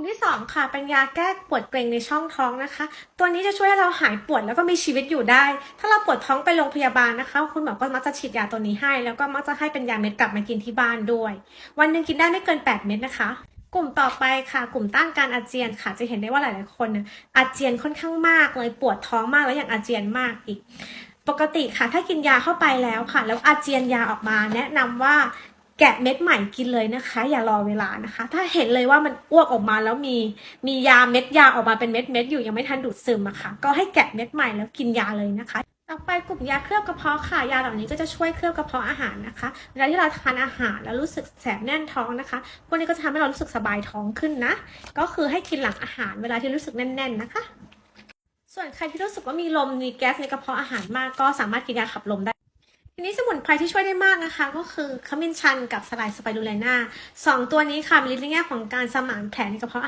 มที่ 2 ค่ะเป็นยาแก้ปวดเกร็งในช่องท้องนะคะ ตัวนี้จะช่วยให้เราหายปวดแล้วก็มีชีวิตอยู่ได้ ถ้าเราปวดท้องไปโรงพยาบาลนะคะ คุณหมอก็มักจะฉีดยาตัวนี้ให้ แล้วก็มักจะให้เป็นยาเม็ดกลับมากินที่บ้านด้วย วันหนึ่งกินได้ไม่เกิน 8 เม็ดนะคะ กลุ่มต่อไปค่ะ กลุ่มต้านการอาเจียนค่ะ จะเห็นได้ว่าหลาย ๆ คนน่ะอาเจียนค่อนข้างมากเลยปวดท้องมากแล้วอย่างอาเจียนมากอีก ปกติค่ะ ถ้ากินยาเข้าไปแล้วค่ะ แล้วอาเจียนยาออกมา แนะนำว่า แกะเม็ดใหม่กินเลยนะคะ อย่ารอเวลานะคะ ถ้าเห็นเลยว่ามันอ้วกออกมาแล้วมีมียาเม็ดยาออกมาเป็นเม็ดเม็ดๆอยู่ยังไม่ทันดูดซึมอะค่ะ ก็ให้แกะเม็ดใหม่แล้วกินยาเลยนะคะต่อไปกลุ่มยาเคลือบกระเพาะค่ะยาเหล่านี้ก็จะช่วยเคลือบกระเพาะอาหารนะคะเวลาที่เราทานอาหารแล้วรู้สึกแสบแน่นท้องนะคะพวกนี้ก็จะทำให้เรารู้สึกสบายท้องขึ้นนะ ก็คือให้กินหลังอาหารเวลาที่รู้สึกแน่น ๆนะคะ ส่วนใครที่รู้สึกว่ามีลมมีแก๊สในกระเพาะอาหารมากก็สามารถกินยาขับลมได้ ทีนี้สมุนไพรที่ช่วยได้มากนะคะ ก็คือขมิ้นชันกับสไลด์สไปรูไลน่าสองตัวนี้ค่ะมีฤทธิ์ในแง่ของการสมานแผลในกระเพาะ